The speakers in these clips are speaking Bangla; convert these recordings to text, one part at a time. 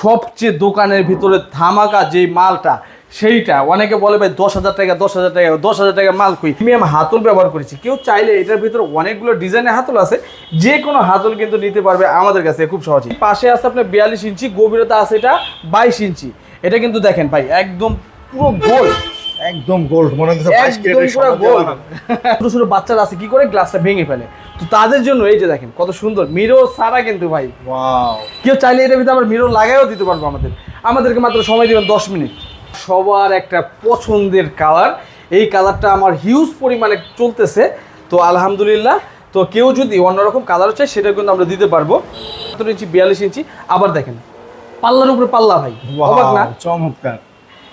সবচেয়ে দোকানের ভিতরে ধামাকা যে মালটা, সেইটা। অনেকে বলে, ভাই, দশ হাজার টাকা, দশ হাজার টাকা, দশ হাজার টাকা মাল কই? আমি হাতল ব্যবহার করেছি। কেউ চাইলে এটার ভিতরে অনেকগুলো ডিজাইনের হাতল আছে। যে কোনো হাতল কিন্তু নিতে পারবে আমাদের কাছে খুব সহজে পাশে আছে আপনার বিয়াল্লিশ ইঞ্চি, গভীরতা আছে এটা বাইশ ইঞ্চি। এটা কিন্তু দেখেন ভাই, একদম পুরো গোল। একদম গোল্ড মনে হচ্ছে বাইশ একদম ক্যারেটের সোনা দিয়ে গোল বানানো। ছোট ছোট বাচ্চারা আছে কি করে? গ্লাসটা ভেঙে ফেলে। তো তাদের জন্য এই যে দেখেন কত সুন্দর। মিরর সারা কিন্তু ভাই। Wow! কেউ চাইলে এটার ভিতরে আবার মিরর লাগাইও দিতে পারব আমাদের। আমাদেরকে মাত্র সময় দেবেন দশ মিনিট। সবার একটা পছন্দের কালার এই কালারটা আমার হিউজ পরিমাণে চলতেছে। তো আলহামদুলিল্লাহ। তো কেউ যদি অন্যরকম কালার চায় সেটা কিন্তু আমরা দিতে পারব। সতেরো ইঞ্চি? বিয়াল্লিশ ইঞ্চি। আবার দেখেন পাল্লার উপরে পাল্লা ভাই। অবাক না? চমৎকার।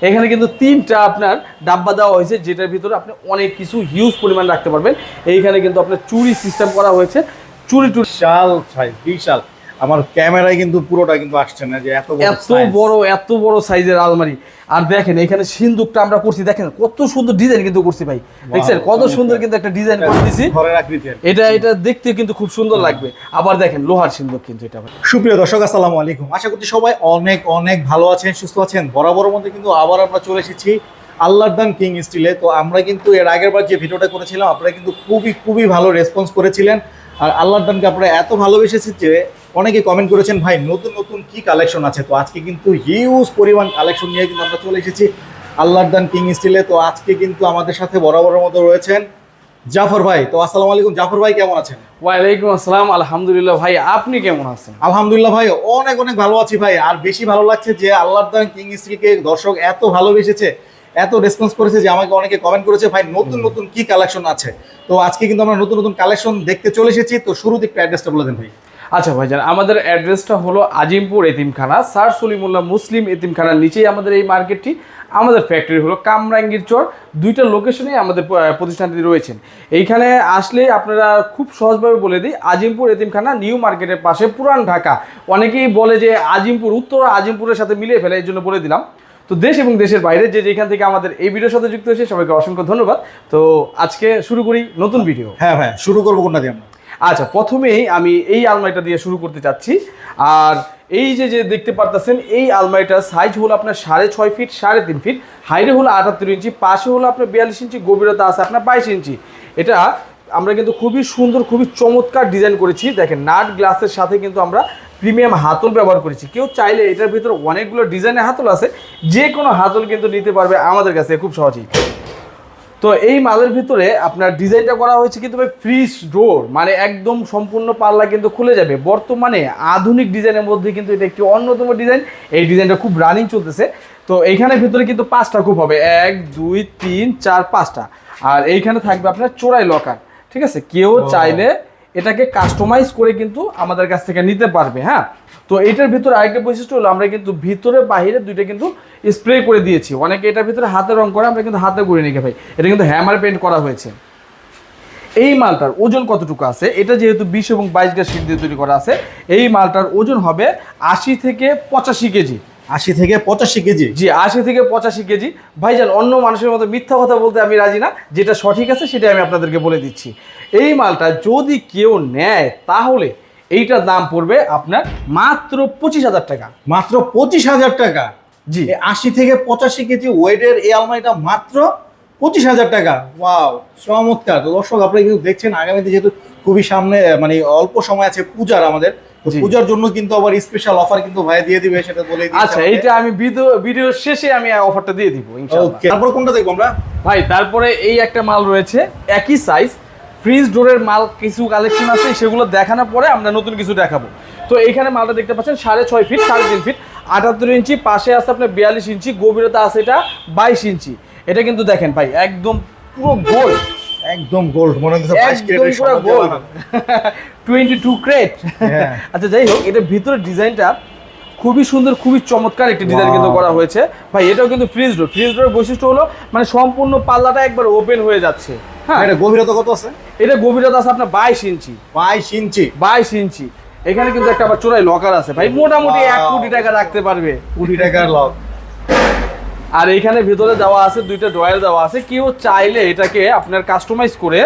এখানে কিন্তু তিনটা আপনার ডাব্বা দেওয়া হয়েছে, যেটার ভিতরে আপনি অনেক কিছু হিউজ পরিমাণ রাখতে পারবেন। এইখানে কিন্তু আপনার চুরি সিস্টেম করা হয়েছে। চুরি টুরি বিশাল বিশাল। আমার ক্যামেরায় কিন্তু পুরোটা কিন্তু আসছে না যে এত এত বড় এত বড় সাইজের আলমারি। আর দেখেন এখানে সিন্দুকটা আমরা করছি দেখেন কত সুন্দর ডিজাইন কিন্তু করছি ভাই। দেখছেন কত সুন্দর। কিন্তু একটা ডিজাইন করে দিছি এটা এটা দেখতে কিন্তু খুব সুন্দর লাগবে। আবার দেখেন লোহার সিন্দুক কিন্তু এটা। সুপ্রিয় দর্শক আসসালামু আলাইকুম। আশা করছি সবাই অনেক অনেক ভালো আছেন সুস্থ আছেন। বরাবর মধ্যে কিন্তু আবার আমরা চলে এসেছি আল্লাহর দান কিং স্টিলে তো আমরা কিন্তু এর আগের বার যে ভিডিওটা করেছিলাম আপনারা কিন্তু খুবই খুবই ভালো রেসপন্স করেছিলেন। আর আল্লাহর দানকে আপনারা এত ভালোবেসেছেন যে অনেকে কমেন্ট করেছেন ভাই নতুন নতুন কি কালেকশন আছে? তো আজকে কিন্তু হিউজ পরিমাণ কালেকশন নিয়ে কিন্তু আমরা চলে এসেছি আল্লাহর দান কিং স্টিলে তো আজকে কিন্তু আমাদের সাথে বরাবরের মতো রয়েছেন জাফর ভাই। তো আসসালামু আলাইকুম। জাফর ভাই কেমন আছেন? ওয়ালাইকুম আসসালাম। আলহামদুলিল্লাহ ভাই আপনি কেমন আছেন? আলহামদুলিল্লাহ ভাই অনেক অনেক ভালো আছি ভাই। আর বেশি ভালো লাগছে যে আল্লাহর দান কিং স্টিলকে দর্শক এত ভালোবেসেছে এত রেসপন্স করেছে যে আমাকে অনেকে কমেন্ট করেছে ভাই নতুন নতুন কি কালেকশন আছে? তো আজকে কিন্তু আমরা নতুন নতুন কালেকশন দেখতে চলে এসেছি। তো শুরুতে একটু অ্যাড্রেসটা বলে দেন ভাই। আচ্ছা ভাইজান আমাদের অ্যাড্রেসটা হলো আজিমপুর এতিমখানা স্যার সলিমুল্লাহ মুসলিম এতিমখানার নিচেই আমাদের এই মার্কেটটি আমাদের ফ্যাক্টরি হলো কামরাঙ্গীর চর দুইটা লোকেশনে আমাদের প্রতিষ্ঠানটি রয়েছেন এইখানে আসলে আপনারা খুব সহজভাবে বলে দিই আজিমপুর এতিমখানা নিউ মার্কেটের পাশে পুরান ঢাকা। অনেকেই বলে যে আজিমপুর উত্তর আজিমপুরের সাথে মিলিয়ে ফেলে এই জন্য বলে দিলাম। তো দেশ এবং দেশের বাইরে যে যেখান থেকে আমাদের এই ভিডিওর সাথে যুক্ত হয়েছে সবাইকে অসংখ্য ধন্যবাদ। তো আজকে শুরু করি নতুন ভিডিও। হ্যাঁ হ্যাঁ শুরু করব কোনটা দিয়ে আমরা? আচ্ছা প্রথমেই আমি এই আলমারিটা দিয়ে শুরু করতে চাচ্ছি। আর এই যে যে দেখতে পারতেছেন এই আলমারিটার সাইজ হলো আপনার সাড়ে ছয় ফিট সাড়ে তিন ফিট হাইটে হলো আটাত্তর ইঞ্চি পাশে হলো আপনার বিয়াল্লিশ ইঞ্চি গভীরতা আছে আপনার বাইশ ইঞ্চি। এটা আমরা কিন্তু খুবই সুন্দর খুবই চমৎকার ডিজাইন করেছি। দেখেন নাট গ্লাসের সাথে কিন্তু আমরা প্রিমিয়াম হাতল ব্যবহার করেছি। কেউ চাইলে এটার ভিতরে অনেকগুলো ডিজাইনের হাতল আছে যে কোনো হাতল কিন্তু নিতে পারবে আমাদের কাছে খুব সহজেই। তো এই মালের ভিতরে আপনার ডিজাইনটা করা হয়েছে কিন্তু ভাই ফ্রিজ ডোর মানে একদম সম্পূর্ণ পাল্লা কিন্তু খুলে যাবে। বর্তমানে আধুনিক ডিজাইনের মধ্যে কিন্তু এটা একটি অন্যতম ডিজাইন এই ডিজাইনটা খুব রানিং চলতেছে। তো এইখানে ভিতরে কিন্তু পাঁচটা খুব হবে এক দুই তিন চার পাঁচটা। আর এইখানে থাকবে আপনার চোরাই লকার ঠিক আছে? কেউ চাইলে এটাকে কাস্টমাইজ করে কিন্তু আমাদের কাছ থেকে নিতে পারবে হ্যাঁ? তো এটার ভিতরে আরেকটা বৈশিষ্ট্য হলো আমরা কিন্তু ভিতরে বাইরে দুইটা কিন্তু স্প্রে করে দিয়েছি। অনেকে এটার ভিতরে হাতে রং করে আমরা কিন্তু হাতে করে নিয়ে ভাই। এটা কিন্তু হ্যামার পেন্ট করা হয়েছে। এই মালটার ওজন কতটুকু আছে? এটা যেহেতু বিশ এবং বাইশ গ্যাস শীট দিয়ে তৈরি করা আছে এই মালটার ওজন হবে আশি থেকে পঁচাশি কেজি। আশি থেকে পঁচাশি কেজি? জি আশি থেকে পঁচাশি কেজি। ভাইজান অন্য মানুষের মতো মিথ্যা কথা বলতে আমি রাজি না। যেটা সঠিক আছে সেটা আমি আপনাদেরকে বলে দিচ্ছি। এই মালটা যদি কেউ নেয় তাহলে এইটার দাম পড়বে আপনার মাত্র পঁচিশ হাজার টাকা। মাত্র পঁচিশ হাজার টাকা? জি। আশি থেকে পঁচাশি কেজি ওয়েটের এই আলমারিটা মাত্র পঁচিশ হাজার টাকা। ওয়াও চমৎকার। তো দর্শক আপনারা কিন্তু দেখছেন আগামীতে যেহেতু খুবই সামনে মানে অল্প সময় আছে পূজার আমাদের পূজার জন্য কিন্তু আবার স্পেশাল অফার কিন্তু ভাই দিয়ে দিবে সেটা বলে আচ্ছা এইটা আমি ভিডিও শেষে আমি অফারটা দিয়ে দিব ইনশাআল্লাহ। তারপর কোনটা দেখব আমরা? ভাই তারপরে এই একটা মাল রয়েছে একই সাইজ ফ্রিজ ডোরের মাল কিছু কালেকশন আছে সেগুলো দেখানোর পরে আমরা নতুন কিছু দেখাবো। তো এইখানে মালটা দেখতে পাচ্ছেন সাড়ে ছয় ফিট সাড়ে তিন ফিট আটাত্তর ইঞ্চি পাশে আছে আপনার বিয়াল্লিশ ইঞ্চি গভীরতা আছে এটা বাইশ ইঞ্চি। এটা কিন্তু দেখেন ভাই একদম পুরো গোল। একদম গোল্ড মনে হচ্ছে বাইশ একদম পুরো সোনা দিয়ে গোল। টোয়েন্টি টু ক্রেট হ্যাঁ। আচ্ছা যাই হোক এটার ভিতরে ডিজাইনটা খুবই সুন্দর খুবই চমৎকার একটি ডিজাইন কিন্তু করা হয়েছে। ভাই এটাও কিন্তু ফ্রিজ ডোর ফ্রিজ ডোরের বৈশিষ্ট্য হলো মানে সম্পূর্ণ পাল্লাটা একবার ওপেন হয়ে যাচ্ছে। হ্যাঁ। এটা গভীরতা কত আছে? এটা গভীরতা আছে আপনার বাইশ ইঞ্চি। বাইশ ইঞ্চি। বাইশ ইঞ্চি। এখানে কিন্তু একটা আবার চোরাই লকার আছে। ভাই মোটামুটি এক কোটি টাকা রাখতে পারবে। কোটি টাকার লক আর এইখানে ভিতরে দেওয়া আছে দুইটা ড্রয়ার দেওয়া আছে। কেউ চাইলে এটাকে আপনার কাস্টমাইজ করে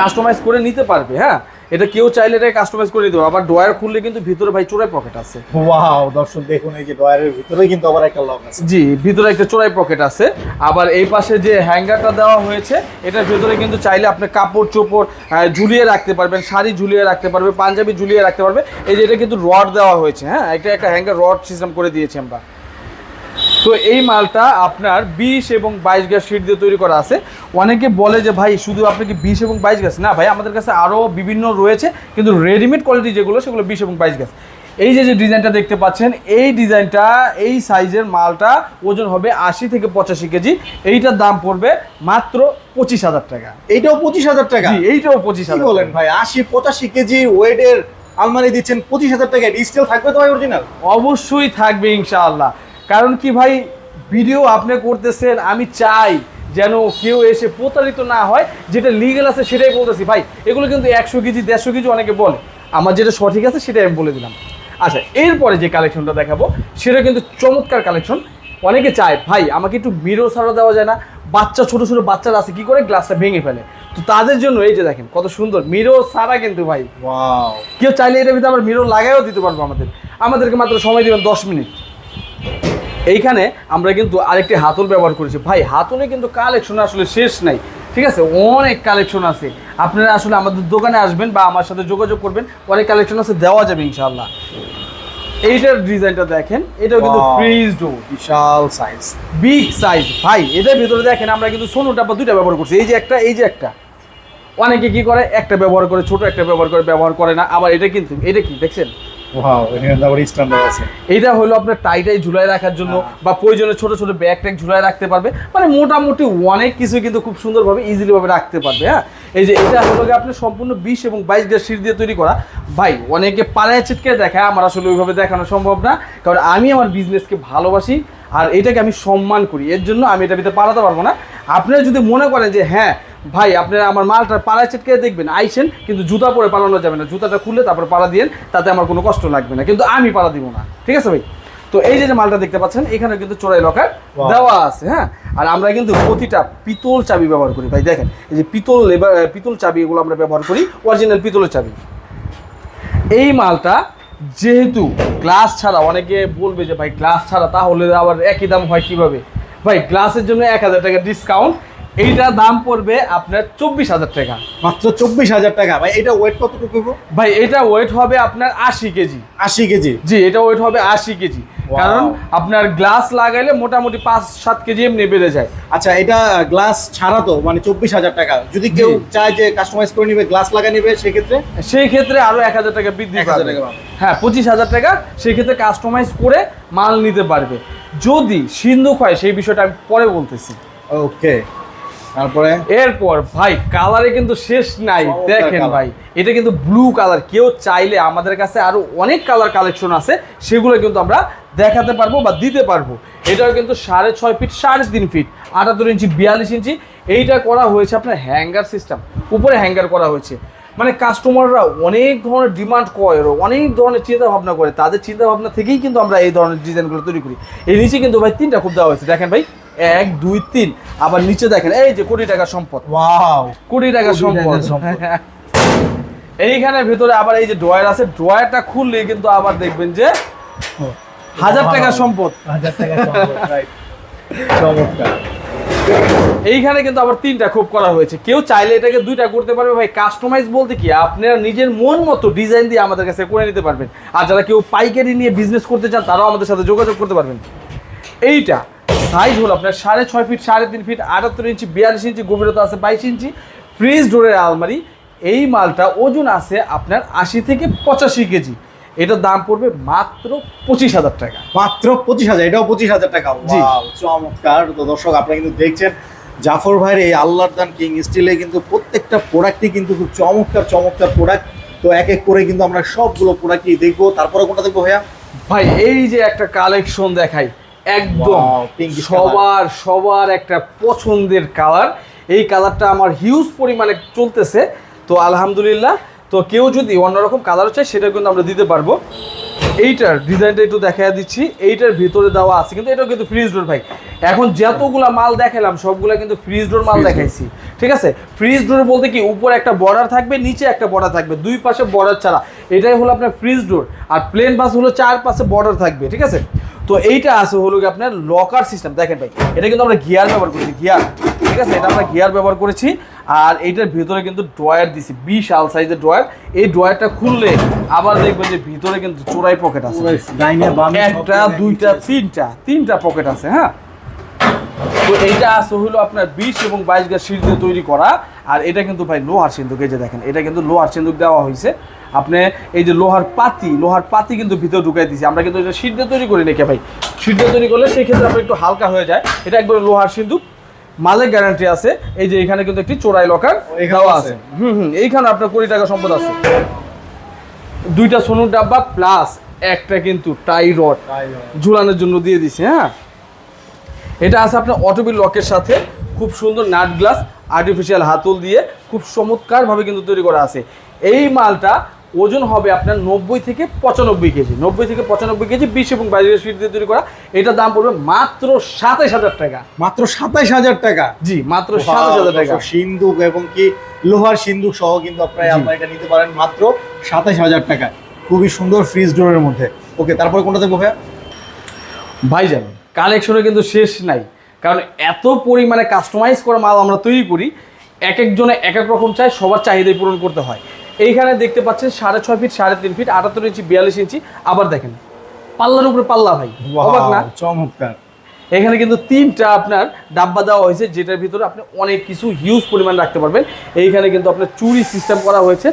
কাস্টমাইজ করে নিতে পারবে হ্যাঁ? এটা কেউ চাইলে এটা কাস্টমাইজ করে দিতে আবার ড্রয়ার খুললে কিন্তু ভিতরে ভাই চোরাই পকেট আছে। ওয়াও দর্শক দেখুন এই যে ডয়ারের ভিতরে কিন্তু আবার একটা লক আছে। জি ভিতরে একটা চোরাই পকেট আছে। আবার এই পাশে যে হ্যাঙ্গারটা দেওয়া হয়েছে এটার ভিতরে কিন্তু চাইলে আপনি কাপড় চোপড় ঝুলিয়ে রাখতে পারবেন শাড়ি ঝুলিয়ে রাখতে পারবে পাঞ্জাবি ঝুলিয়ে রাখতে পারবে। এই যে এটা কিন্তু রড দেওয়া হয়েছে হ্যাঁ? এটা একটা হ্যাঙ্গার রড সিস্টেম করে দিয়েছি আমরা। তো এই মালটা আপনার বিশ এবং বাইশ গ্যাস শিট দিয়ে তৈরি করা আছে। অনেকে বলে যে ভাই শুধু আপনি কি বিশ এবং বাইশ গ্যাস? না ভাই আমাদের কাছে আরও বিভিন্ন রয়েছে কিন্তু রেডিমেড কোয়ালিটি যেগুলো সেগুলো বিশ এবং বাইশ গ্যাস। এই যে যে ডিজাইনটা দেখতে পাচ্ছেন এই ডিজাইনটা এই সাইজের মালটা ওজন হবে আশি থেকে পঁচাশি কেজি। এইটার দাম পড়বে মাত্র পঁচিশ হাজার টাকা। এইটাও পঁচিশ হাজার টাকা? এইটাও পঁচিশ হাজার বলেন ভাই আশি পঁচাশি কেজি ওয়েটের আলমারি দিচ্ছেন পঁচিশ হাজার টাকা। স্টিল থাকবে তো ভাই অরিজিনাল অবশ্যই থাকবে ইনশাআল্লাহ। কারণ কি ভাই ভিডিও আপনি করতেছেন আমি চাই যেন কেউ এসে প্রতারিত না হয় যেটা লিগেল আছে সেটাই বলতেছি। ভাই এগুলো কিন্তু একশো কেজি দেড়শো কেজি অনেকে বলে। আমার যেটা সঠিক আছে সেটাই আমি বলে দিলাম। আচ্ছা এরপরে যে কালেকশনটা দেখাবো সেটা কিন্তু চমৎকার কালেকশন অনেকে চায় ভাই আমাকে একটু মিরো ছাড়া দেওয়া যায় না। বাচ্চা ছোটো ছোটো বাচ্চারা আছে কি করে গ্লাসটা ভেঙে ফেলে? তো তাদের জন্য এই যে দেখেন কত সুন্দর। মিরো সারা কিন্তু ভাই কেউ চাইলে এটার ভিতরে আবার মিরর লাগাইও দিতে পারব আমাদের। আমাদেরকে মাত্র সময় দেবেন দশ মিনিট। এইখানে আমরা কিন্তু আরেকটি হাতল ব্যবহার করেছি। ভাই হাতলে কিন্তু কালেকশন আসলে শেষ নাই। ঠিক আছে? অনেক কালেকশন আছে। আপনারা আসলে আমাদের দোকানে আসবেন বা আমার সাথে যোগাযোগ করবেন অনেক কালেকশন আছে দেওয়া যাবে ইনশাল্লাহ এইটার ডিজাইনটা দেখেন এটাও কিন্তু Wow. ফ্রিজ ডোর বিশাল সাইজ বিগ সাইজ ভাই এটার ভিতরে দেখেন আমরা কিন্তু সোনোটা বা দুইটা ব্যবহার করছি। এই যে একটা এই যে একটা। অনেকে কি করে? একটা ব্যবহার করে ছোট একটা ব্যবহার করে ব্যবহার করে না। আবার এটা কিন্তু এটা কি দেখছেন? ওয়াও এখানে আবার স্ট্যান্ডার্ড আছে। এইটা হলো আপনার টাইটাই ঝুলাই রাখার জন্য বা প্রয়োজনে ছোট ছোট ব্যাগ ট্যাগ ঝুলাই রাখতে পারবে। মানে মোটামুটি অনেক কিছু কিন্তু খুব সুন্দরভাবে ইজিলি ভাবে রাখতে পারবে হ্যাঁ? এই যে এটা হলো গিয়ে আপনি সম্পূর্ণ বিশ এবং বাইশ গ্যাস সিট দিয়ে তৈরি করা। ভাই অনেকে পাড়ায় চিটকে দেখায় আমার আসলে ওইভাবে দেখানো সম্ভব না। কারণ আমি আমার বিজনেসকে ভালোবাসি আর এটাকে আমি সম্মান করি। এর জন্য আমি এটা ভিতরে পালাতে পারব না। আপনারা যদি মনে করেন যে হ্যাঁ ভাই আপনারা আমার মালটা পাড়ায় চিটকে দেখবেন আইসেন কিন্তু জুতা পরে পালানো যাবে না। জুতাটা খুলে তারপর পাড়া দিয়েন তাতে আমার কোনো কষ্ট লাগবে না কিন্তু আমি পাড়া দিব না। ঠিক আছে ভাই? তো এই যে মালটা দেখতে পাচ্ছেন এখানে কিন্তু চোরাই লকার দেওয়া আছে হ্যাঁ? আর আমরা কিন্তু প্রতিটা পিতল চাবি ব্যবহার করি। ভাই দেখেন এই যে পিতল পিতল চাবি এগুলো আমরা ব্যবহার করি অরিজিনাল পিতলের চাবি। এই মালটা যেহেতু গ্লাস ছাড়া অনেকে বলবে যে ভাই গ্লাস ছাড়া তাহলে আবার একই দাম হয় কীভাবে? ভাই গ্লাসের জন্য এক হাজার টাকা ডিসকাউন্ট এইটা দাম পড়বে আপনার চব্বিশ হাজার টাকা। মাত্র চব্বিশ হাজার টাকা। ভাই এটা ওয়েট কতটুকু? ভাই এটা ওয়েট হবে আপনার আশি কেজি। আশি কেজি। জি এটা ওয়েট হবে আশি কেজি। কারণ আপনার গ্লাস লাগাইলে মোটামুটি পাঁচ সাত কেজি এমনি বেড়ে যায়। আচ্ছা এটা গ্লাস ছাড়া তো মানে চব্বিশ হাজার টাকা। যদি কেউ চায় যে কাস্টমাইজ করে নিবে গ্লাস লাগা নিবে সেক্ষেত্রে? সেই ক্ষেত্রে আরও এক হাজার টাকা বৃদ্ধি 1000 পাবে। টাকা হ্যাঁ পঁচিশ হাজার টাকা সেই ক্ষেত্রে কাস্টমাইজ করে মাল নিতে পারবে। যদি সিন্ধুক হয় সেই বিষয়টা আমি পরে বলতেছি। ওকে তারপরে? এরপর ভাই কালারে কিন্তু শেষ নাই। দেখেন। ভাই এটা কিন্তু ব্লু কালার কেউ চাইলে আমাদের কাছে আরও অনেক কালার কালেকশন আছে সেগুলো কিন্তু আমরা দেখাতে পারব বা দিতে পারব। এটাও কিন্তু সাড়ে ছয় ফিট সাড়ে তিন ফিট আটাত্তর ইঞ্চি বিয়াল্লিশ ইঞ্চি এইটা করা হয়েছে আপনার হ্যাঙ্গার সিস্টেম উপরে হ্যাঙ্গার করা হয়েছে। মানে কাস্টমাররা অনেক ধরনের ডিমান্ড করে অনেক ধরনের চিন্তা ভাবনা করে। তাদের চিন্তা ভাবনা থেকেই কিন্তু আমরা এই ধরনের ডিজাইনগুলো তৈরি করি। এই নিচে কিন্তু ভাই তিনটা খুব দেওয়া হয়েছে। দেখেন ভাই এক দুই তিন। আবার নিচে দেখেন এই যে কোটি টাকা সম্পদ। ওয়াও। কোটি টাকা সম্পদ। এইখানে ভিতরে আবার এই যে ড্রয়ার আছে ড্রয়ারটা খুললে কিন্তু আবার দেখবেন যে হাজার টাকার সম্পদ। হাজার টাকা সম্পদ রাইট চমৎকার। এইখানে কিন্তু আবার তিনটা খুব করা হয়েছে। কেউ চাইলে এটাকে দুইটা করতে পারবে। ভাই কাস্টমাইজ বলতে কি আপনারা নিজের মন মতো ডিজাইন দিয়ে আমাদের কাছে করে নিতে পারবেন। আর যারা কেউ পাইকারি নিয়ে বিজনেস করতে চান তারাও আমাদের সাথে যোগাযোগ করতে পারবেন। এইটা। সাইজ হলো আপনার সাড়ে ছয় ফিট সাড়ে তিন ফিট আটাত্তর ইঞ্চি বিয়াল্লিশ ইঞ্চি গভীরতা আছে বাইশ ইঞ্চি ফ্রিজ ডোরের আলমারি। এই মালটা ওজন আছে আপনার আশি থেকে পঁচাশি কেজি। এটার দাম পড়বে মাত্র পঁচিশ হাজার টাকা। মাত্র পঁচিশ হাজার এটাও পঁচিশ হাজার টাকা। জি। চমৎকার। তো দর্শক আপনারা কিন্তু দেখছেন জাফর ভাইয়ের এই আল্লাহর দান কিং স্টিলে কিন্তু প্রত্যেকটা প্রোডাক্টই কিন্তু খুব চমৎকার চমৎকার প্রোডাক্ট তো এক এক করে কিন্তু আমরা সবগুলো প্রোডাক্টই দেখব। তারপরে কোনটা দেখব ভাইয়া? ভাই এই যে একটা কালেকশন দেখাই একদম সবার সবার একটা পছন্দের কালার এই কালারটা আমার হিউজ পরিমাণে চলতেছে। তো আলহামদুলিল্লাহ তো কেউ যদি অন্যরকম কালার চায় সেটা কিন্তু আমরা দিতে পারব। এইটার ডিজাইনটা একটু দেখা দিচ্ছি। এইটার ভিতরে দেওয়া আছে কিন্তু এটাও কিন্তু ফ্রিজ ডোর ভাই। এখন যতগুলা মাল দেখালাম সবগুলা কিন্তু ফ্রিজ ডোর মাল দেখাইছি। ঠিক আছে? ফ্রিজ ডোর বলতে কি উপরে একটা বর্ডার থাকবে নিচে একটা বর্ডার থাকবে। দুই পাশে বর্ডার ছাড়া। এটাই হলো আপনার ফ্রিজ ডোর আর প্লেন বাস হলো চার পাশে বর্ডার থাকবে ঠিক আছে? তো এইটা আছে হলো আপনার লকার সিস্টেম দেখেন ভাই এটা কিন্তু আমরা গিয়ার ব্যবহার করেছি গিয়ার ঠিক আছে? এটা আমরা গিয়ার ব্যবহার করেছি আর এইটার ভিতরে কিন্তু ড্রয়ার দিছি বিশাল সাইজের ড্রয়ার এই ড্রয়ারটা খুললে আবার দেখবেন যে ভিতরে কিন্তু চোরাই পকেট আছে। একটা দুইটা তিনটা তিনটা পকেট আছে হ্যাঁ? তো এইটা আছে হলো আপনার বিশ এবং বাইশ গাছ সিঁড়ি দিয়ে তৈরি করা। আর এটা কিন্তু ভাই লোহার সিন্ধুক এই যে দেখেন এটা কিন্তু লোহার সিন্ধুক দেওয়া হয়েছে। আপনি এই যে লোহার পাতি লোহার পাতি কিন্তু ভিতরে ঢুকাই দিয়েছি আমরা কিন্তু এটা সিট দিয়ে তৈরি করি নাকি ভাই? সিট দিয়ে তৈরি করলে সেই ক্ষেত্রে আপনার একটু হালকা হয়ে যায়। এটা একবারে লোহার সিন্ধুক মালের গ্যারান্টি আছে। এই যে এখানে কিন্তু একটি চোরাই লকার দেওয়া আছে? আছে। হুম হুম এইখানে আপনার কোটি টাকা সম্পদ আছে। দুইটা সোনুর ডাব্বা প্লাস একটা কিন্তু টাই রড ঝুলানোর জন্য দিয়ে দিছে হ্যাঁ? এটা আছে আপনার অটোবিল লকের সাথে। খুব সুন্দর নাট গ্লাস আর্টিফিশিয়াল হাতল দিয়ে খুব চমৎকারভাবে কিন্তু তৈরি করা আছে। এই মালটা ওজন হবে আপনার নব্বই থেকে পঁচানব্বই কেজি। নব্বই থেকে পঁচানব্বই কেজি বিশ এবং বাইশ ফিট দিয়ে তৈরি করা। এটার দাম পড়বে মাত্র সাতাইশ হাজার টাকা। মাত্র সাতাইশ হাজার টাকা? জি মাত্র সাতাইশ হাজার টাকা। সিন্দুক এবং কি লোহার সিন্দুক সহ কিন্তু আপনারা। আপনারা এটা নিতে পারেন মাত্র সাতাইশ হাজার টাকা। খুবই সুন্দর ফ্রিজ ডোরের মধ্যে। ওকে তারপরে কোনটা দেখব ভাইয়া? ভাইজান কালেকশনে কিন্তু শেষ নাই। কারণ এত পরিমাণে কাস্টমাইজ করা মাল আমরা তৈরি করি এক একজনে এক এক রকম চাই সবার চাহিদাই পূরণ করতে হয়। এইখানে দেখতে পাচ্ছেন সাড়ে ছয় ফিট সাড়ে তিন ফিট আটাত্তর ইঞ্চি বিয়াল্লিশ ইঞ্চি। আবার দেখেন পাল্লার উপরে পাল্লা ভাই না? চমৎকার। এখানে কিন্তু তিনটা আপনার ডাব্বা দেওয়া হয়েছে যেটার ভিতরে আপনি অনেক কিছু হিউজ পরিমাণ রাখতে পারবেন। এইখানে কিন্তু আপনার চুরি সিস্টেম করা হয়েছে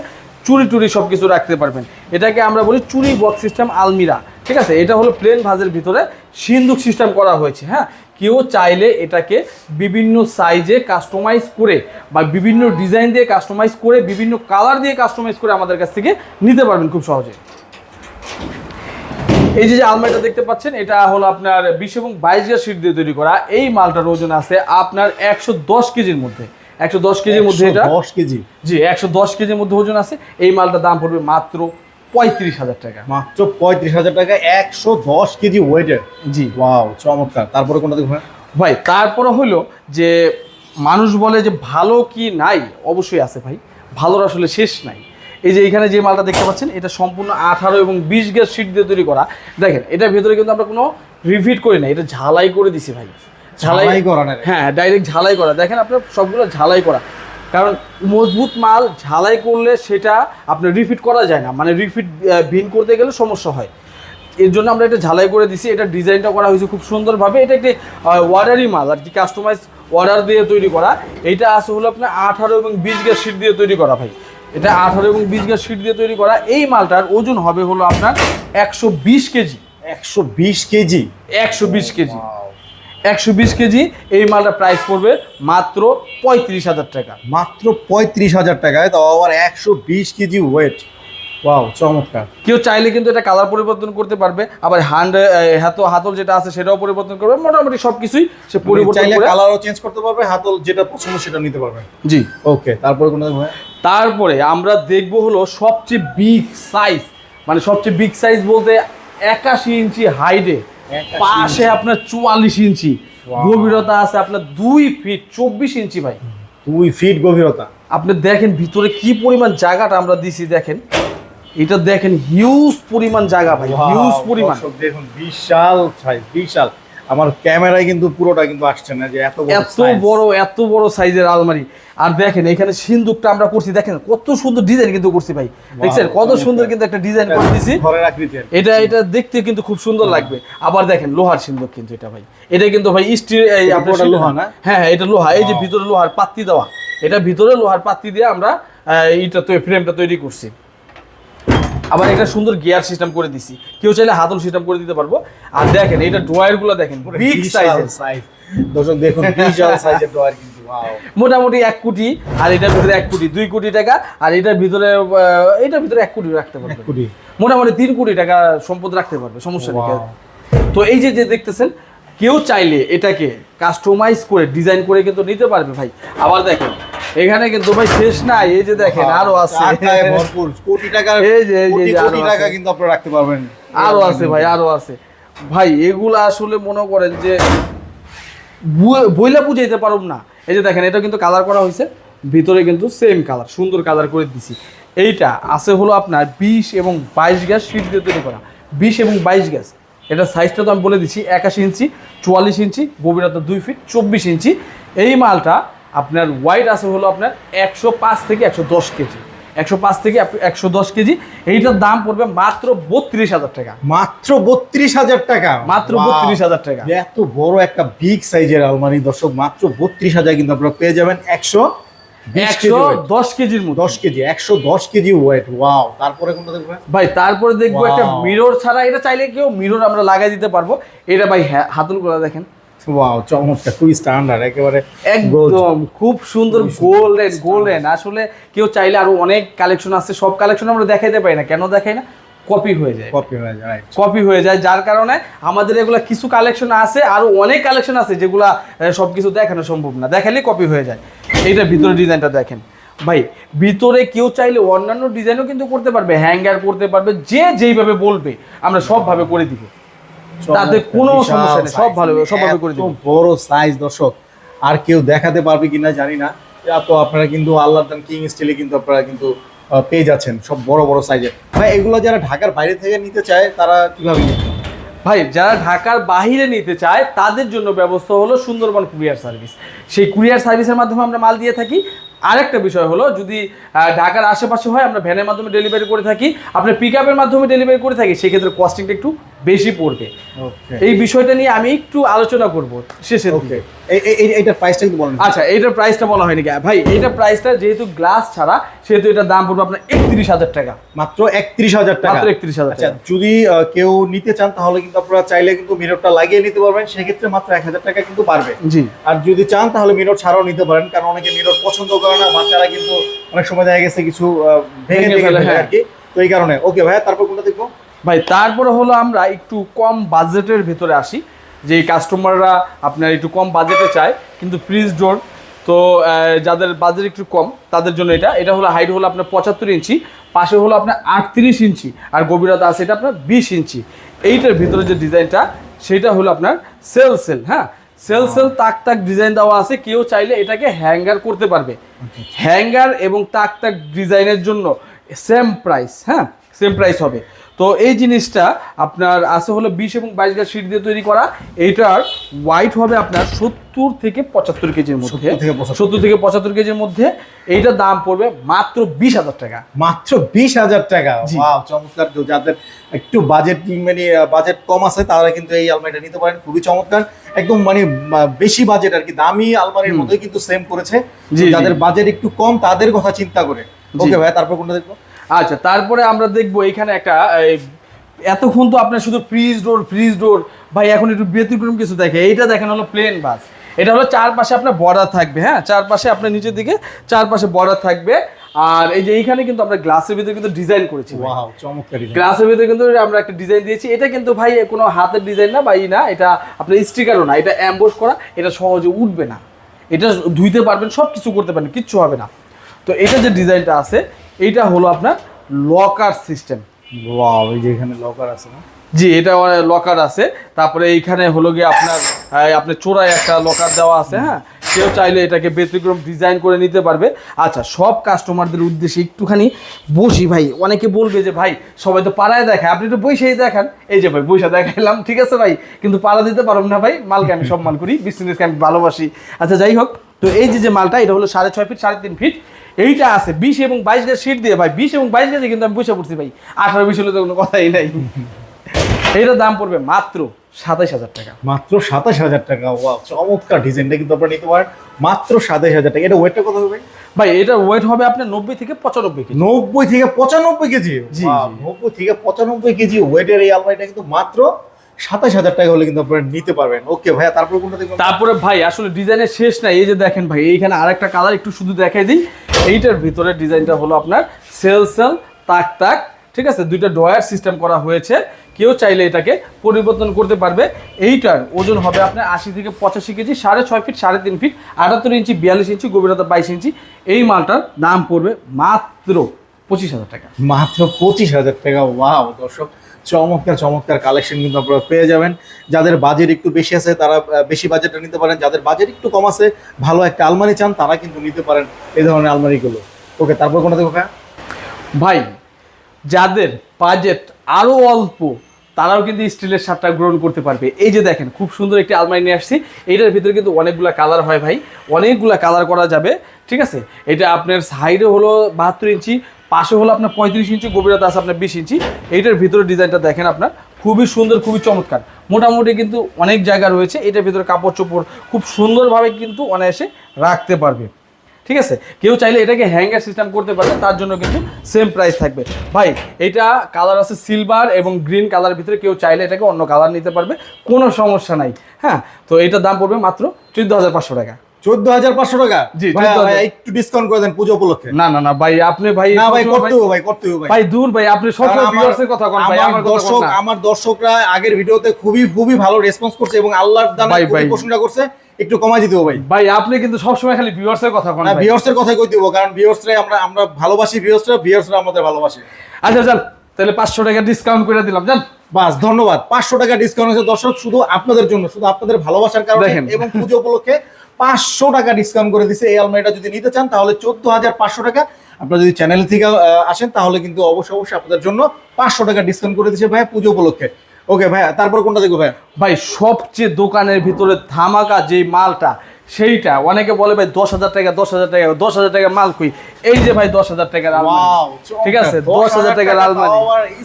চুরি টুরি সব কিছু রাখতে পারবেন। এটাকে আমরা বলি চুরি বক্স সিস্টেম আলমিরা। ঠিক আছে এটা হলো প্লেন ভাজের ভিতরে সিন্দুক সিস্টেম করা হয়েছে হ্যাঁ? কেউ চাইলে এটাকে বিভিন্ন সাইজে কাস্টমাইজ করে বা বিভিন্ন ডিজাইন দিয়ে কাস্টমাইজ করে বিভিন্ন কালার দিয়ে কাস্টমাইজ করে আমাদের কাছ থেকে নিতে পারবেন খুব সহজে। এই যে যে আলমারিটা দেখতে পাচ্ছেন এটা হলো আপনার বিশ এবং বাইশ গ্যাস সিট দিয়ে তৈরি করা। এই মালটার ওজন আছে আপনার একশো দশ কেজির মধ্যে। একশো দশ কেজির মধ্যে এটা দশ কেজি। জি একশো দশ কেজির মধ্যে ওজন আছে। এই মালটার দাম পড়বে মাত্র পঁয়ত্রিশ হাজার টাকা। মাত্র পঁয়ত্রিশ হাজার টাকা একশো দশ কেজি ওয়েটের জি। ওয়াও চমৎকার। তারপরে কোনটা দেখব? ভাইয়া? ভাই তারপরে হলো যে মানুষ বলে যে ভালো কি নাই? অবশ্যই আছে ভাই। ভালোর আসলে শেষ নাই। এই যে এখানে যে মালটা দেখতে পাচ্ছেন এটা সম্পূর্ণ আঠারো এবং বিশ গ্যাস সিট দিয়ে তৈরি করা। দেখেন এটার ভিতরে কিন্তু আমরা কোনো রিপিট করি না এটা ঝালাই করে দিছি ভাই। ঝালাই করা হ্যাঁ ডাইরেক্ট ঝালাই করা। দেখেন আপনার সবগুলো ঝালাই করা। কারণ মজবুত মাল ঝালাই করলে সেটা আপনার রিফিট করা যায় না। মানে রিফিট ভিন করতে গেলে সমস্যা হয়। এর জন্য আমরা এটা ঝালাই করে দিছি। এটা ডিজাইনটা করা হয়েছে খুব সুন্দরভাবে। এটা একটি ওয়ার্ডারি মাল আর কি কাস্টমাইজ অর্ডার দিয়ে তৈরি করা। এটা আছে হলো আপনার আঠারো এবং বিশ গ্যাস শিট দিয়ে তৈরি করা ভাই। এটা আঠারো এবং বিশ গ্যাস শিট দিয়ে তৈরি করা। এই মালটার ওজন হবে হলো আপনার একশো বিশ কেজি। একশো বিশ কেজি? একশো বিশ কেজি। একশো বিশ কেজি এই মালটার প্রাইস পড়বে মাত্র পঁয়ত্রিশ হাজার টাকা। মাত্র পঁয়ত্রিশ হাজার টাকায় তাও আবার একশো বিশ কেজি ওয়েট ওয়াও চমৎকার। কেউ চাইলে কিন্তু এটা কালার পরিবর্তন করতে পারবে আবার হ্যান্ড হাত হাতল যেটা আছে সেটাও পরিবর্তন করবে মোটামুটি সব কিছুই সে পরিবর্তন চাইলে কালারও চেঞ্জ করতে পারবে হাতল যেটা পছন্দ সেটা নিতে পারবে। জি। ওকে তারপরে কোনো তারপরে আমরা দেখব হলো সবচেয়ে বিগ সাইজ মানে সবচেয়ে বিগ সাইজ বলতে একাশি ইঞ্চি হাইটে 81 পাশে আপনার চুয়াল্লিশ ইঞ্চি। গভীরতা আছে আপনার দুই ফিট চব্বিশ ইঞ্চি ভাই। দুই ফিট গভীরতা। আপনি দেখেন ভিতরে কি পরিমাণ জায়গাটা আমরা দিছি দেখেন। এটা দেখেন হিউজ পরিমাণ জায়গা ভাই হিউজ পরিমাণ। দেখুন বিশাল ভাই বিশাল। আমার ক্যামেরায় কিন্তু পুরোটা কিন্তু আসছে না যে এত বড় এত বড় এত বড় সাইজের আলমারি। আর দেখেন এখানে সিন্দুকটা আমরা করছি দেখেন কত সুন্দর ডিজাইন কিন্তু করছি ভাই। দেখছেন কত সুন্দর কিন্তু একটা ডিজাইন করে দিছি এটা এটা দেখতে কিন্তু খুব সুন্দর লাগবে। আবার দেখেন লোহার সিন্দুক কিন্তু এটা ভাই। এটা কিন্তু ভাই স্টিল এই আপনার লোহা না? হ্যাঁ হ্যাঁ এটা লোহা। এই যে ভিতরে লোহার পাত্তি দেওয়া এটা ভিতরে লোহার পাত্তি দিয়ে আমরা এইটা তো ফ্রেমটা তৈরি করছি। আবার এটা সুন্দর গিয়ার সিস্টেম করে দিছি। কেউ চাইলে হাতল সিস্টেম করে দিতে পারব। আর দেখেন এটা ড্রয়ারগুলো দেখেন বিগ সাইজের সাইজ দর্শক দেখুন বিশাল সাইজের ড্রয়ার কিন্তু মোটামুটি এক কোটি আর এটার ভিতরে এক কোটি দুই কোটি টাকা আর এটার ভিতরে এটার ভিতরে এক কোটি রাখতে পারবে। কোটি। মোটামুটি তিন কোটি টাকা সম্পদ রাখতে পারবে সমস্যা নেই। তো এই যে যে দেখতেছেন কেউ চাইলে এটাকে কাস্টমাইজ করে ডিজাইন করে কিন্তু নিতে পারবে ভাই। আবার দেখেন এখানে কিন্তু ভাই শেষ নাই এই যে দেখেন আরও আছে। ভরপুর। কোটি টাকার এই যে, এই যে, কোটি টাকা আছে। কিন্তু রাখতে পারবেন। আরও আছে ভাই আরও আছে। ভাই এগুলা আসলে মনে করেন যে বইলা বুঝাইতে পারব না। এই যে দেখেন এটা কিন্তু কালার করা হয়েছে ভিতরে কিন্তু সেম কালার সুন্দর কালার করে দিছি। এইটা আছে হলো আপনার বিশ এবং বাইশ গ্যাস শীত দিয়ে তৈরি করা। বিশ এবং বাইশ গ্যাস এটা সাইজটা তো আমি বলে দিচ্ছি একাশি ইঞ্চি চুয়াল্লিশ ইঞ্চি গভীরতা দুই ফিট চব্বিশ ইঞ্চি। এই মালটা আপনার ওয়াইড আসল হলো আপনার একশো পাঁচ থেকে একশো দশ কেজি। একশো পাঁচ থেকে একশো দশ কেজি। এইটার দাম পড়বে মাত্র বত্রিশ হাজার টাকা। মাত্র বত্রিশ হাজার টাকা? মাত্র বত্রিশ হাজার টাকা। এত বড় একটা বিগ সাইজের আলমারি দর্শক মাত্র বত্রিশ হাজার কিন্তু আপনারা পেয়ে যাবেন একশো একশো দশ কেজির মতো দশ কেজি একশো দশ কেজি ওয়েট ওয়াও তারপরে কোনটা দেখবেন ভাই তারপরে দেখব একটা মিরর ছাড়া। এটা চাইলে কেউ মিরর আমরা লাগাই দিতে পারব। এটা ভাই হ্যাঁ, হাতল করে দেখেন। ওয়াও চমৎকার খুবই স্ট্যান্ডার্ড একেবারে একদম খুব সুন্দর গোল্ডেন গোল্ডেন আসলে কেউ চাইলে আরও অনেক কালেকশন আছে সব কালেকশন আমরা দেখাইতে পারি না। কেন দেখাই না? কপি হয়ে যায়। কপি হয়ে যায় কপি হয়ে যায় যার কারণে আমাদের এগুলা কিছু কালেকশন আছে আরও অনেক কালেকশন আছে যেগুলা আহ, সবকিছু দেখানো সম্ভব না। দেখালে কপি হয়ে যায়। এইটা ভিতরে ডিজাইনটা দেখেন। ভাই ভিতরে কেউ চাইলে অন্যান্য ডিজাইনও কিন্তু করতে পারবে হ্যাঙ্গার করতে পারবে যে যেইভাবে বলবে আমরা সবভাবে করে দিব। তাতে কোনো সমস্যা নেই, সব ভালো, মানে সবভাবে করে দিবো। বড় সাইজ দর্শক আর কেউ দেখাতে পারবে কিনা জানি না। তো আপনারা কিন্তু আল্লাহ কিং স্টিলে কিন্তু আপনারা কিন্তু পেয়ে যাচ্ছেন সব বড় বড় সাইজের ভাই এগুলো যারা ঢাকার বাইরে থেকে নিতে চায় তারা কীভাবে নিবে? ভাই যারা ঢাকার বাইরে নিতে চায় তাদের জন্য ব্যবস্থা হলো সুন্দরবন কুরিয়ার সার্ভিস। সেই কুরিয়ার সার্ভিসের মাধ্যমে আমরা মাল দিয়ে থাকি। আরেকটা বিষয় হলো যদি ঢাকার আশেপাশে হয় আমরা ভ্যানের মাধ্যমে ডেলিভারি করে থাকি। আপনার পিক আপের মাধ্যমে ডেলিভারি করে থাকি সেক্ষেত্রে কস্টিংটা একটু বেশি পড়বে। এই বিষয়টা নিয়ে আমি একটু আলোচনা করব এইটার প্রাইসটা কিন্তু বলেন। আচ্ছা এইটার প্রাইসটা বলা হয়নি ভাই প্রাইসটা যেহেতু গ্লাস ছাড়া সেহেতু এটার দাম পড়বে আপনার একত্রিশ হাজার টাকা। মাত্র একত্রিশ হাজার টাকা। মাত্র 31,000 আচ্ছা টাকা। যদি কেউ নিতে চান তাহলে কিন্তু আপনারা চাইলে কিন্তু মিররটা লাগিয়ে নিতে পারবেন। সেক্ষেত্রে মাত্র এক হাজার টাকা কিন্তু পারবে জি। আর যদি চান তাহলে মিরর ছাড়াও নিতে পারেন। কারণ অনেকে মিরর পছন্দ করে না বাচ্চারা কিন্তু অনেক সময় দেখা গেছে কিছু ভেঙে ভেঙে হ্যাঁ। আর কি। তো এই কারণে। ওকে ভাইয়া তারপর কোনটা দেখব? ভাই তারপরে হলো আমরা একটু কম বাজেটের ভিতরে আসি। যে কাস্টমাররা আপনার একটু কম বাজেটে চায় কিন্তু ফ্রিজ ডোর তো যাদের বাজেট একটু কম তাদের জন্য এটা। এটা হলো হাইট হলো আপনার পঁচাত্তর ইঞ্চি পাশে হলো আপনার আটত্রিশ ইঞ্চি আর গভীরতা আছে এটা আপনার বিশ ইঞ্চি। এইটার ভিতরে যে ডিজাইনটা সেটা হলো আপনার সেল সেল হ্যাঁ? সেল সেল তাক তাক ডিজাইন দেওয়া আছে কেউ চাইলে এটাকে হ্যাঙ্গার করতে পারবে। হ্যাঙ্গার এবং তাক তাক ডিজাইনের জন্য সেম প্রাইস হ্যাঁ? সেম প্রাইস হবে। তো এই জিনিসটা আপনার আছে হলো বিশ এবং বাইশ গাছ শিট দিয়ে তৈরি করা। এইটার ওয়াইট হবে আপনার সত্তর থেকে পঁচাত্তর কেজির মধ্যে। 70 থেকে 75 সত্তর থেকে পঁচাত্তর কেজির মধ্যে। এইটার দাম পড়বে মাত্র বিশ হাজার টাকা। মাত্র বিশ হাজার টাকা। চমৎকার। যাদের একটু বাজেট মানে বাজেট কম আছে তারা কিন্তু এই আলমারিটা নিতে পারেন। খুবই চমৎকার। একদম মানে বেশি বাজেট আর কি। দামি আলমারির মধ্যে কিন্তু সেম করেছে। যাদের বাজেট একটু কম তাদের কথা চিন্তা করে। ওকে ভাই তারপর কোনটা দেখব? আচ্ছা তারপরে আমরা দেখব এখানে একটা এতক্ষণ তো আপনার শুধু ফ্রিজ ডোর ফ্রিজ ডোর ভাই এখন একটু ব্যতিক্রম কিছু দেখে। এইটা দেখেন হলো প্লেন বাস এটা হলো চারপাশে আপনার বর্ডার থাকবে হ্যাঁ? চারপাশে আপনার নিচের দিকে চারপাশে বর্ডার থাকবে। আর এই যে এইখানে কিন্তু আমরা গ্লাসের ভিতরে কিন্তু ডিজাইন করেছি ভাই। ওয়াও চমৎকার গ্লাসের ভিতরে কিন্তু আমরা একটা ডিজাইন দিয়েছি। এটা কিন্তু ভাই কোনো হাতের ডিজাইন না বা ই না। এটা আপনার স্টিকারও না। এটা অ্যাম্বোস করা এটা সহজে উঠবে না। এটা ধুইতে পারবেন সব কিছু করতে পারবেন কিচ্ছু হবে না। তো এটা যে ডিজাইনটা আছে এইটা হলো আপনার লকার সিস্টেম ওয়াও এই যে এখানে লকার আছে না? জি এটা লকার আছে। তারপরে এইখানে হলো গিয়ে আপনার আপনার চোরায় একটা লকার দেওয়া আছে হ্যাঁ? কেউ চাইলে এটাকে ব্যতিক্রম ডিজাইন করে নিতে পারবে। আচ্ছা সব কাস্টমারদের উদ্দেশ্যে একটুখানি বসি ভাই। অনেকে বলবে যে ভাই সবাই তো পাড়ায় দেখায়। আপনি একটু বৈশাই দেখান। এই যে ভাই বৈশা দেখাইলাম ঠিক আছে ভাই? কিন্তু পাড়া দিতে পারব না ভাই। মালকে আমি সম্মান করি বিজনেসকে আমি ভালোবাসি। আচ্ছা যাই হোক তো এই যে যে মালটা এটা হলো সাড়ে ছয় ফিট সাড়ে তিন ফিট। এইটা আছে বিশ এবং বাইশ গাছ সিট দিয়ে। ভাই বিশ এবং বাইশ গাছে কিন্তু আমি বসে পড়ছি ভাই। আঠারো বিশ হলে তো কোনো কথাই নাই। এইটার দাম পড়বে মাত্র সাতাইশ হাজার টাকা। মাত্র সাতাশ হাজার টাকা। চমৎকার ডিজাইনটা কিন্তু আপনারা নিতে পারেন। মাত্র সাতাশ হাজার টাকা। এটা ওয়েটটা কত হবে? ভাই এটার ওয়েট হবে আপনার নব্বই থেকে পঁচানব্বই কেজি। নব্বই থেকে পঁচানব্বই কেজি? জি। নব্বই থেকে পঁচানব্বই কেজি ওয়েটের এই আলমারিটা কিন্তু মাত্র সাতাশ হাজার টাকা হলে কিন্তু আপনারা নিতে পারবেন। ওকে ভাইয়া তারপর কোনটা দেখবেন তারপরে ভাই আসলে ডিজাইনের শেষ নাই। এই যে দেখেন ভাই এইখানে আরেকটা কালার একটু শুধু দেখাই দিই। এইটার ভিতরে ডিজাইনটা হলো আপনার সেল সেল তাক তাক ঠিক আছে? দুইটা ডয়ার সিস্টেম করা হয়েছে। কেউ চাইলে এটাকে পরিবর্তন করতে পারবে। এইটার ওজন হবে আপনার আশি থেকে পঁচাশি কেজি সাড়ে ছয় ফিট সাড়ে তিন ফিট আটাত্তর ইঞ্চি বিয়াল্লিশ ইঞ্চি গভীরতা বাইশ ইঞ্চি। এই মালটার দাম পড়বে মাত্র পঁচিশ হাজার টাকা। মাত্র পঁচিশ হাজার টাকা। ওয়াও দর্শক চমৎকার চমৎকার কালেকশন কিন্তু আপনারা পেয়ে যাবেন। যাদের বাজেট একটু বেশি আছে, তারা বেশি বাজেটটা নিতে পারেন। যাদের বাজেট একটু কম আছে, ভালো একটা আলমারি চান, তারা কিন্তু নিতে পারেন এই ধরনের আলমারিগুলো। ওকে, তারপর কোনো দেখো ভাই, যাদের বাজেট আরও অল্প, তারাও কিন্তু স্টিলের সারটা গ্রহণ করতে পারবে। এই যে দেখেন, খুব সুন্দর একটি আলমারি নিয়ে আসছি। এইটার ভিতরে কিন্তু অনেকগুলা কালার হয় ভাই। অনেকগুলা কালার করা যাবে, ঠিক আছে? এটা আপনার সাইডে হলো বাহাত্তর ইঞ্চি পাশে হলো আপনার পঁয়ত্রিশ ইঞ্চি, গভীরতা আছে আপনার বিশ ইঞ্চি। এইটার ভিতরে ডিজাইনটা দেখেন আপনার। খুবই সুন্দর, খুবই চমৎকার। মোটামুটি কিন্তু অনেক জায়গা রয়েছে, এটার ভিতরে কাপড় চোপড় খুব সুন্দরভাবে কিন্তু অনায়াসে রাখতে পারবে। ঠিক আছে? কেউ চাইলে এটাকে হ্যাঙ্গার সিস্টেম করতে পারবে, তার জন্য কিন্তু সেম প্রাইস থাকবে। ভাই, এটা কালার আছে সিলভার এবং গ্রিন কালার ভিতরে কেউ চাইলে এটাকে অন্য কালার নিতে পারবে, কোনো সমস্যা নাই। হ্যাঁ? তো এটার দাম পড়বে মাত্র চোদ্দ হাজার পাঁচশো টাকা। চোদ্দ হাজার পাঁচশো টাকা? জি, ভাইয়া, 14,000 ভাইয়া, একটু ডিসকাউন্ট করে দেন পুজো উপলক্ষে। না না না ভাই আপনি ভাই না ভাই করতে হবে ভাই করতে হবে ভাই। ভাই দূর ভাই আপনি সবসময় কথা কোন ভাই আমার আমার কথা দর্শক আমার দর্শকরা আগের ভিডিওতে খুবই খুবই ভালো রেসপন্স করছে এবং আল্লাহর দানে ভাই, খুবই ভাই। প্রশংসা করছে। একটু কমাই দিতে হবে ভাই। ভাই আপনি কিন্তু সবসময় খালি ভিউয়ার্সের কথা কোন কথাই কই দিব কারণ আমরা আমরা ভালোবাসি আমাদের ভালোবাসে। আচ্ছা চল তাহলে পাঁচশো টাকা ডিসকাউন্ট করে দিলাম জান বাস ধন্যবাদ। পাঁচশো টাকা ডিসকাউন্ট হয়েছে দর্শক শুধু আপনাদের জন্য শুধু আপনাদের ভালোবাসার কারণে এবং পুজো উপলক্ষে পাঁচশো টাকা ডিসকাউন্ট করে দিছে এই আলমারিটা যদি নিতে চান তাহলে চোদ্দ হাজার পাঁচশো টাকা। আপনারা যদি চ্যানেল থেকে আসেন তাহলে কিন্তু অবশ্যই অবশ্যই আপনাদের জন্য পাঁচশো টাকা ডিসকাউন্ট করে দিচ্ছে ভাইয়া পুজো উপলক্ষে। ওকে ভাইয়া তারপর কোনটা দেখব ভাইয়া? ভাই সবচেয়ে দোকানের ভিতরে ধামাকা যে মালটা সেইটা অনেকে বলে ভাই দশ হাজার টাকা দশ হাজার টাকা দশ হাজার টাকা মাল কই? এই যে ভাই দশ হাজার টাকার আলমারি। ঠিক আছে দশ হাজার টাকার আলমারি।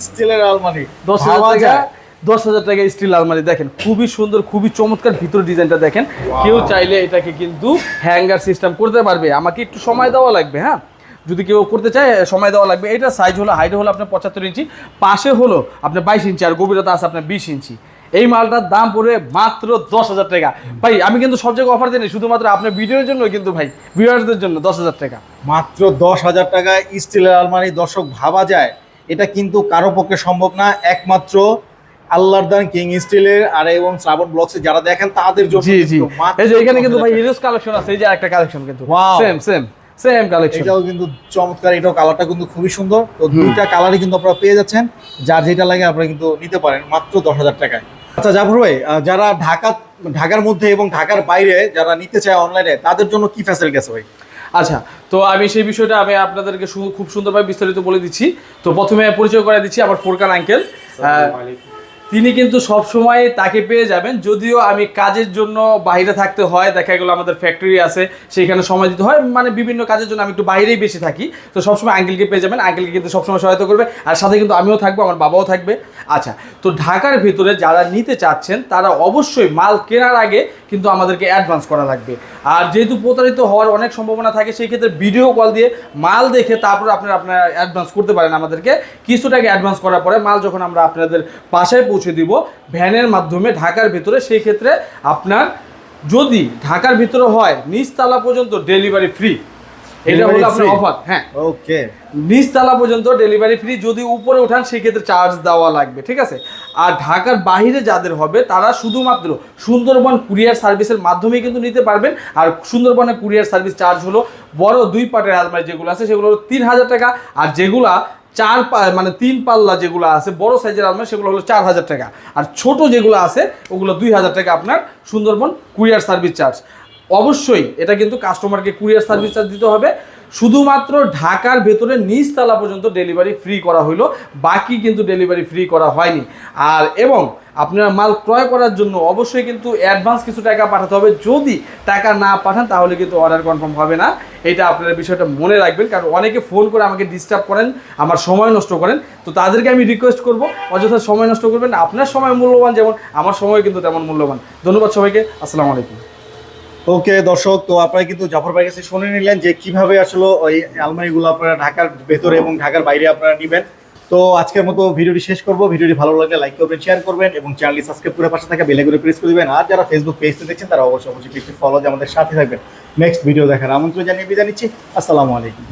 স্টিলের আলমারি। দশ হাজার টাকা। দশ হাজার টাকা স্টিল আলমারি দেখেন খুবই সুন্দর খুবই চমৎকার ভিতর ডিজাইনটা দেখেন। কেউ চাইলে এটাকে কিন্তু হ্যাঙ্গার সিস্টেম করতে পারবে। আমাকে একটু সময় দেওয়া লাগবে হ্যাঁ? যদি কেউ করতে চায় সময় দেওয়া লাগবে। এটা সাইজ হলো হাইট হলো আপনার পঁচাত্তর ইঞ্চি। পাশে হলো আপনার বাইশ ইঞ্চি আর গভীরতা আছে আপনার বিশ ইঞ্চি। এই মালটার দাম পড়বে মাত্র দশ হাজার টাকা। ভাই আমি কিন্তু সব জায়গায় অফার দিই শুধুমাত্র আপনার ভিডিওর জন্য কিন্তু ভাই ভিউয়ার্সদের জন্য দশ হাজার টাকা। মাত্র দশ হাজার টাকা স্টিলের আলমারি দর্শক ভাবা যায় এটা কিন্তু কারও পক্ষে সম্ভব না। একমাত্র আল্লাহর দান কিং স্টিলের আর এবং শ্রাবণ ব্লগসে যারা দেখেন তাদের জন্য জি জি। কিন্তু এই যে এখানে কিন্তু ভাই টাকা। কালেকশন আছে এই যে একটা কালেকশন কিন্তু। সেম সেম সেম কালেকশন এটাও কিন্তু চমৎকার এটাও কালারটা কিন্তু খুবই সুন্দর। তো দুইটা কালারই কিন্তু আপনারা পেয়ে যাচ্ছেন যার যেটা লাগে আপনারা কিন্তু নিতে পারেন মাত্র দশ হাজার টাকায়। আচ্ছা জাফর ভাই যারা ঢাকা ঢাকার মধ্যে এবং ঢাকার বাইরে যারা নিতে চায় অনলাইনে তাদের জন্য কি ফ্যাসিলিটি আছে ভাই? আচ্ছা তো আমি সেই বিষয়টা আমি আপনাদেরকে খুব সুন্দরভাবে বিস্তারিত বলে দিচ্ছি। তো প্রথমে পরিচয় করে দিচ্ছি আমার ফোরকান আঙ্কেল তিনি কিন্তু সব সময় তাকে পেয়ে যাবেন। যদিও আমি কাজের জন্য বাইরে থাকতে হয়, দেখা গেলো আমাদের ফ্যাক্টরি আছে সেখানে সময় দিতে হয়। মানে বিভিন্ন কাজের জন্য আমি একটু বাইরেই বেশি থাকি। তো সবসময় আঙ্কেলকে পেয়ে যাবেন আঙ্কেলকে কিন্তু সবসময় সহায়তা করবে। আর সাথে কিন্তু আমিও থাকব, আমার বাবাও থাকবে। আচ্ছা তো ঢাকার ভিতরে যারা নিতে চাচ্ছেন, তারা অবশ্যই মাল কেনার আগে কিন্তু আমাদেরকে অ্যাডভান্স করা লাগবে। আর যেহেতু প্রতারিত হওয়ার অনেক সম্ভাবনা থাকে, সেই ক্ষেত্রে ভিডিও কল দিয়ে মাল দেখে তারপর আপনারা আপনারা অ্যাডভান্স করতে পারেন আমাদেরকে। কিছু টাকা অ্যাডভান্স করার পরে মাল যখন আমরা আপনাদের বাসায় পৌঁছে দিব ভ্যানের মাধ্যমে ঢাকার ভিতরে, সেই ক্ষেত্রে আপনার যদি ঢাকার ভিতরে হয়, নিচতলা পর্যন্ত ডেলিভারি ফ্রি এটা হলো আপনার? অফার হ্যাঁ। ওকে নিচতলা পর্যন্ত ডেলিভারি ফ্রি যদি উপরে ওঠান সেক্ষেত্রে চার্জ দেওয়া লাগবে ঠিক আছে? আর ঢাকার বাইরে যাদের হবে তারা শুধুমাত্র সুন্দরবন কুরিয়ার সার্ভিসের মাধ্যমে কিন্তু নিতে পারবেন। আর সুন্দরবনের কুরিয়ার সার্ভিস চার্জ হলো বড় দুই পাটের আলমারি যেগুলো আছে সেগুলো হলো তিন হাজার টাকা। আর যেগুলা চার পা মানে তিন পাল্লা যেগুলো আছে বড় সাইজের আলমারি সেগুলো হলো চার হাজার টাকা। আর ছোট যেগুলো আছে ওগুলো দুই হাজার টাকা আপনার সুন্দরবন কুরিয়ার সার্ভিস চার্জ অবশ্যই এটা কিন্তু কাস্টমারকে কুরিয়ার সার্ভিস চার্জ দিতে হবে। শুধুমাত্র ঢাকার ভেতরে নিচতলা পর্যন্ত ডেলিভারি ফ্রি করা হলো বাকি কিন্তু ডেলিভারি ফ্রি করা হয়নি। আর এবং আপনারা মাল ক্রয় করার জন্য অবশ্যই কিন্তু অ্যাডভান্স কিছু টাকা পাঠাতে হবে। যদি টাকা না পাঠান, তাহলে কিন্তু অর্ডার কনফার্ম হবে না। এটা আপনারা বিষয়টা মনে রাখবেন, কারণ অনেকে ফোন করে আমাকে ডিস্টার্ব করেন, আমার সময় নষ্ট করেন। তো তাদেরকে আমি রিকোয়েস্ট করব, অযথা সময় নষ্ট করবেন আপনার সময় মূল্যবান, যেমন আমার সময় কিন্তু তেমন মূল্যবান। ধন্যবাদ সবাইকে, আসসালামু আলাইকুম। ওকে, দর্শক, তো আপনারা কিন্তু জাফর ভাই কাছে শুনে নিলেন যে কীভাবে আসলে ওই আলমারিগুলো আপনারা ঢাকার ভেতরে এবং ঢাকার বাইরে আপনারা নেবেন। তো আজকের মতো ভিডিওটি শেষ করব। ভিডিওটি ভালো লাগলে লাইক করবেন শেয়ার করবেন এবং চ্যানেলটি সাবস্ক্রাইব করে পাশে থাকা বেলে করে প্রেস করে দেবেন। আর যারা ফেসবুক পেজতে দেখছেন, তারা অবশ্যই অবশ্যই ফলো আমাদের সাথে থাকবেন। নেক্সট ভিডিও দেখার আমন্ত্রণ জানিয়ে বিদায় নিচ্ছি। আসসালামু আলাইকুম।